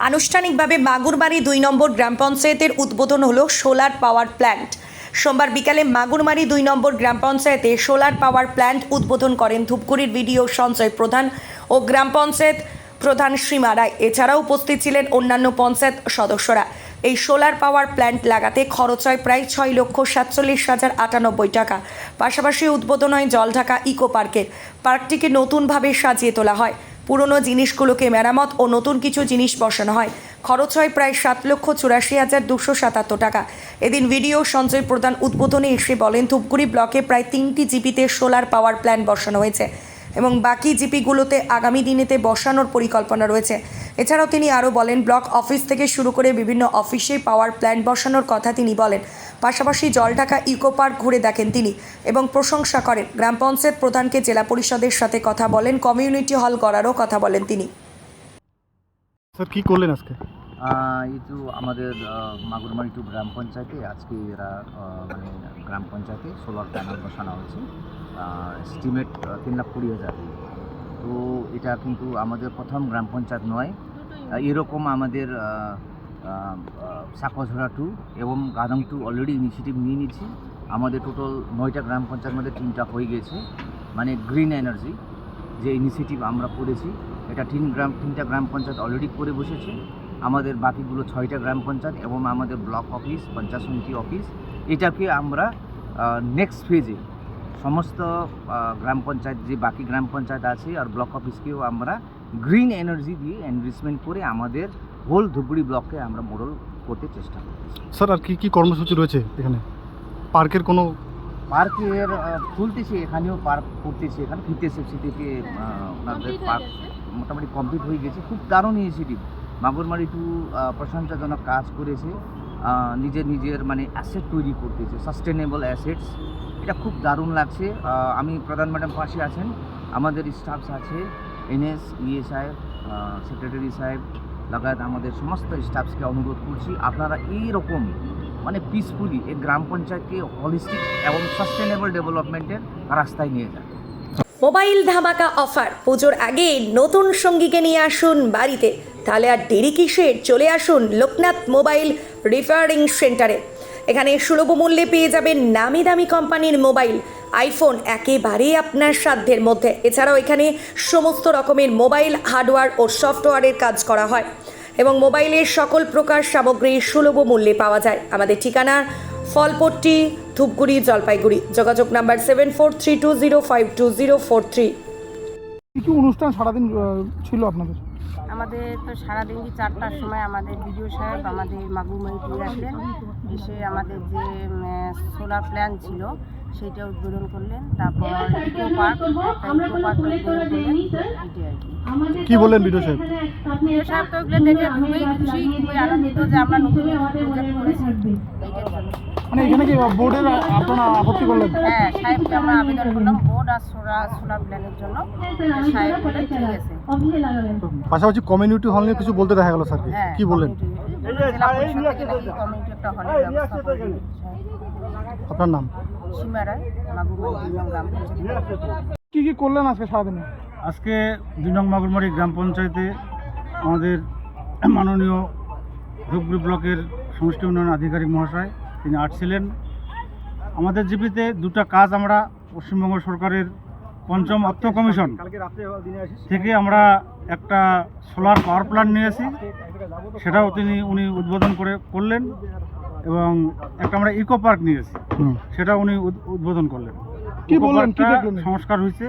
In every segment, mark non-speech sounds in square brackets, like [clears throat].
আনুষ্ঠানিকভাবে মাগুরবাড়ি দুই নম্বর গ্রাম পঞ্চায়েতের উদ্বোধন হলো সোলার পাওয়ার প্ল্যান্ট। সোমবার বিকালে মাগুরমারি দুই নম্বর গ্রাম পঞ্চায়েতে সোলার পাওয়ার প্ল্যান্ট উদ্বোধন করেন ধূপগুড়ির ভিডিও সঞ্চয় প্রধান ও গ্রাম পঞ্চায়েত প্রধান শ্রীমা রায়। এছাড়াও উপস্থিত ছিলেন অন্যান্য পঞ্চায়েত সদস্যরা। এই সোলার পাওয়ার প্ল্যান্ট লাগাতে খরচ হয় প্রায় ছয় লক্ষ সাতচল্লিশ হাজার আটানব্বই টাকা। পাশাপাশি উদ্বোধন হয় জলঢাকা ইকো পার্কের। পার্কটিকে নতুনভাবে সাজিয়ে তোলা হয়। পুরনো জিনিসগুলোকে মেরামত ও নতুন কিছু জিনিস বসানো হয়। খরচ হয় প্রায় সাত লক্ষ চুরাশি হাজার দুশো সাতাত্তর টাকা। এদিন ভিডিও সঞ্জয় প্রধান উদ্বোধনে এসে বলেন, ধূপগুড়ি ব্লকে প্রায় তিনটি জিপিতে সোলার পাওয়ার প্ল্যান্ট বসানো হয়েছে এবং বাকি জিপিগুলোতে আগামী দিনেতে বসানোর পরিকল্পনা রয়েছে। এছাড়াও তিনি আরও বলেন, ব্লক অফিস থেকে শুরু করে বিভিন্ন অফিসে পাওয়ার প্ল্যান্ট বসানোর কথা তিনি বলেন। পাশাপাশি জলঢাকা ইকো পার্ক ঘুরে দেখেন তিনি এবং প্রশংসা করেন। গ্রাম পঞ্চায়েত প্রধানকে জেলা পরিষদের সাথে কথা বলেন কমিউনিটি হল করারও কথা বলেন তিনি। স্যার কি করলেন আজকে? এই আমাদের মাগুরমারি টু গ্রাম পঞ্চায়েতে আজকে এরা মানে গ্রাম পঞ্চায়েতে সোলার প্যানেল বসানো হয়েছে। এস্টিমেট তিন লাখ কুড়ি হাজার। তো এটা কিন্তু আমাদের প্রথম গ্রাম পঞ্চায়েত নয়। এরকম আমাদের সাকোঝরা টু এবং গাদং টু অলরেডি ইনিশিয়েটিভ নিয়ে নিয়েছি আমাদের টোটাল নয়টা গ্রাম পঞ্চায়েত মধ্যে তিনটা হয়ে গেছে। মানে গ্রিন এনার্জি যে ইনিশিয়েটিভ আমরা করেছি, এটা তিন গ্রাম, তিনটা গ্রাম পঞ্চায়েত অলরেডি করে বসেছে। আমাদের বাকিগুলো ছয়টা গ্রাম পঞ্চায়েত এবং আমাদের ব্লক অফিস পঞ্চায়েত সমিতি অফিস এটাকে আমরা নেক্সট ফেজে সমস্ত গ্রাম পঞ্চায়েত, যে বাকি গ্রাম পঞ্চায়েত আছে আর ব্লক অফিসকেও আমরা গ্রিন এনার্জি দিয়ে এনরিচমেন্ট করে আমাদের হোল ধুবড়ি ব্লককে আমরা মোড়ল করতে চেষ্টা করি স্যার আর কি কি কর্মসূচি রয়েছে এখানে? পার্কের কোনো পার্কের খুলতেছে এখানেও পার্ক করতেছে এখানে ফিরতে সেফসি থেকে ওনাদের পার্ক মোটামুটি কমপ্লিট হয়ে গেছে। খুব দারুণ ইনিশিয়েটিভ মাগুরমারি টু প্রশংসাজনক কাজ করেছে। নিজের নিজের মানে অ্যাসেট তৈরি করতেছে সাস্টেনেবল অ্যাসেটস এটা খুব দারুণ লাগছে। আমি প্রধান ম্যাডাম পাশে আছেন। আমাদের স্টাফস আছে এনএস ইএ সাহেব সেক্রেটারি সাহেব লাগাত আমাদের সমস্ত স্টাফসকে অনুরোধ করছি, আপনারা এই রকম মানে পিসফুলি এই গ্রাম পঞ্চায়েতকে হলিস্টিক এবং সাস্টেনেবল ডেভেলপমেন্টের রাস্তায় নিয়ে যান। মোবাইল ধামাকা অফার, পুজোর আগে নতুন সঙ্গীকে নিয়ে আসুন বাড়িতে। তাহলে আর দেরি কিসের? চলে আসুন লোকনাথ মোবাইল রিপেয়ারিং সেন্টারে। এখানে সুলভ মূল্যে পেয়ে যাবেন নামি দামি কোম্পানির মোবাইল। আইফোন একেবারেই আপনার সাধ্যের মধ্যে। এছাড়াও এখানে সমস্ত রকমের মোবাইল, হার্ডওয়্যার ও সফটওয়্যারের কাজ করা হয় এবং মোবাইলের সকল প্রকার সামগ্রী সুলভ মূল্যে পাওয়া যায়। আমাদের ঠিকানা ফলপট্টি, ধূপগুড়ি, জলপাইগুড়ি। যোগাযোগ number seven four three two zero five two zero four three কি কি অনুষ্ঠান সারাদিন ছিল আপনাদের? আমাদের তো সারাদিনই চারটার সময় আমাদের বিডিও সাহেব আমাদের মাগুমারি দিয়ে আসলেন। এসে আমাদের যে সোলার প্ল্যান ছিল সেটা উদ্বোধন করলেন। তারপর ইকো পার্ক একটা ইকো পার্ক উদ্বোধন করলেন। এটাই আর কি। কি বললেন বিডিও সাহেব? বিডিও সাহেব তো এগুলো দেখে খুবই খুশি খুবই আনন্দিত যে আমরা নতুন প্রজেক্ট করেছি। এইটার জন্য মানে এখানে কি বোর্ডের আপনারা আপত্তি করলেন? হ্যাঁ সাহেবকে আমরা আবেদন করলাম বোর্ড আর সোলার সোলার প্ল্যানের জন্য। সাহেব বলে ঠিক আছে পাশাপাশি কমিউনিটি হল নিয়ে কিছু বলতে দেখা গেল স্যারকে। হ্যাঁ কি বললেন। আপনার নাম? সীমা রায় মাগুমারি দুই নং গ্রাম পঞ্চায়েত। কি কি করলেন আজকে সারাদিনে? আজকে দুই নং মাগুরমারি গ্রাম পঞ্চায়েতে আমাদের মাননীয় ধূপগুড়ি ব্লকের সমষ্টি উন্নয়ন আধিকারিক মহাশয় তিনি আসছিলেন আমাদের জিপিতে দুটো কাজ আমরা পশ্চিমবঙ্গ সরকারের পঞ্চম অর্থ কমিশন থেকে আমরা একটা সোলার পাওয়ার প্ল্যান্ট নিয়েছি। সেটাও তিনি উনি উদ্বোধন করে করলেন এবং একটা আমরা ইকো পার্ক নিয়েছি। সেটা উনি উদ- উদ্বোধন করলেন? সংস্কার হয়েছে।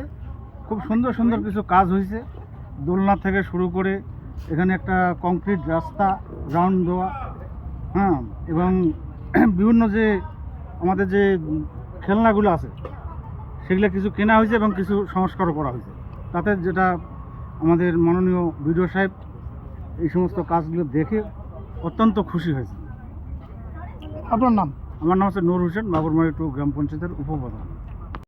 খুব সুন্দর সুন্দর কিছু কাজ হয়েছে। দোলনা থেকে শুরু করে এখানে একটা কংক্রিট রাস্তা রাউন্ড দেওয়া হ্যাঁ এবং [clears throat] বিভিন্ন যে আমাদের যে খেলনাগুলো আছে সেগুলো কিছু কেনা হয়েছে এবং কিছু সংস্কারও করা হয়েছে। তাতে যেটা আমাদের মাননীয় বিডিও সাহেব এই সমস্ত কাজগুলো দেখে অত্যন্ত খুশি হয়েছে। আপনার নাম? আমার নাম হচ্ছে নূর হোসেন বাবুরমারি টু গ্রাম পঞ্চায়েতের উপপ্রধান।